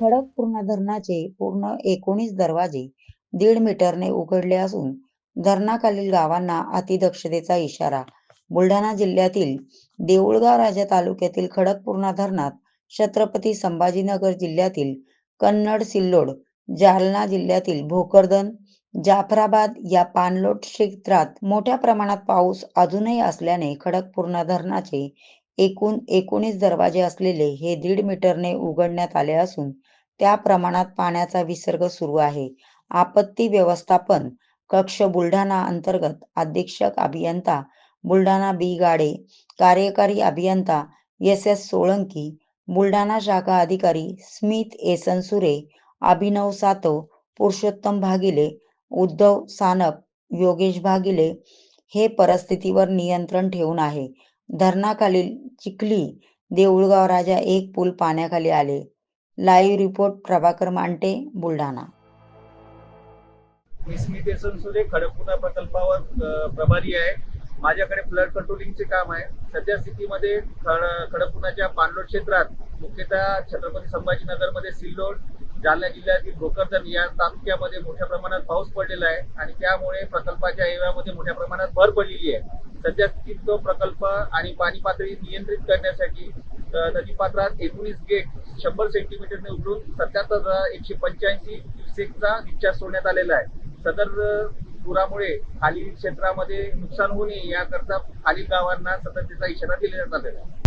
खडकपूर्ण धरणाचे पूर्ण एकोणीस दरवाजे दीड मीटरने उघडले असून धरणाखालील गावांना अतिदक्षतेचा इशारा. बुलढाणा जिल्ह्यातील देऊळगाव राजा तालुक्यातील खडकपूर्णा धरणात छत्रपती संभाजीनगर जिल्ह्यातील कन्नड सिल्लोड जालना जिल्ह्यातील भोकरदन जाफराबाद या पाणलोट क्षेत्रात मोठ्या प्रमाणात पाऊस अजूनही असल्याने खडकपूर्णा धरणाचे एकूण एकोणीस दरवाजे असलेले हे दीड मीटरने उघडण्यात आले असून त्या प्रमाणात पाण्याचा विसर्ग सुरू आहे. आपत्ती व्यवस्थापन कक्ष बुलढाणा अंतर्गत अधीक्षक अभियंता बुलढाणा बी गाडे कार्यकारी अभियंता एस एस सोळंकी बुलढाणा शाखा अधिकारी स्मित एसनसुरे अभिनव सातव पुरुषोत्तम भागिले उद्धव सानप योगेश भागिले हे परिस्थितीवर नियंत्रण ठेवून आहे. धरणाखालील चिखली देऊळगाव राजा एक पूल पाण्याखाली आले. Live report Prabhakar Mante Buldhana. मी स्मित एसनसुरे खडकपुरा प्रकल्पावर प्रभारी आहे. माझ्याकडे फ्लड कंट्रोलिंगचे काम आहे. सध्या स्थितीमध्ये खड खडकपुराच्या पाणलोट क्षेत्रात मुख्यतः छत्रपती संभाजीनगरमध्ये सिल्लोड जालना जिल्ह्यातील भोकरदन या तालुक्यामध्ये मोठ्या प्रमाणात पाऊस पडलेला आहे आणि त्यामुळे प्रकल्पाच्या एरियामध्ये मोठ्या प्रमाणात भर पडलेली आहे. सध्या तो प्रकल्प आणि पाणी पातळी नियंत्रित करण्यासाठी नदीपात्रात एकोणीस गेट शंभर सेंटीमीटरने उघडून सत्याहत्तर एकशे पंच्याऐंशी क्युसेकचा डिस्चार्ज सोडण्यात आलेला आहे. सदर पुरामुळे खालील क्षेत्रामध्ये नुकसान होऊ नये याकरता खालील गावांना सतर्कतेचा इशारा दिला जात आलेला आहे.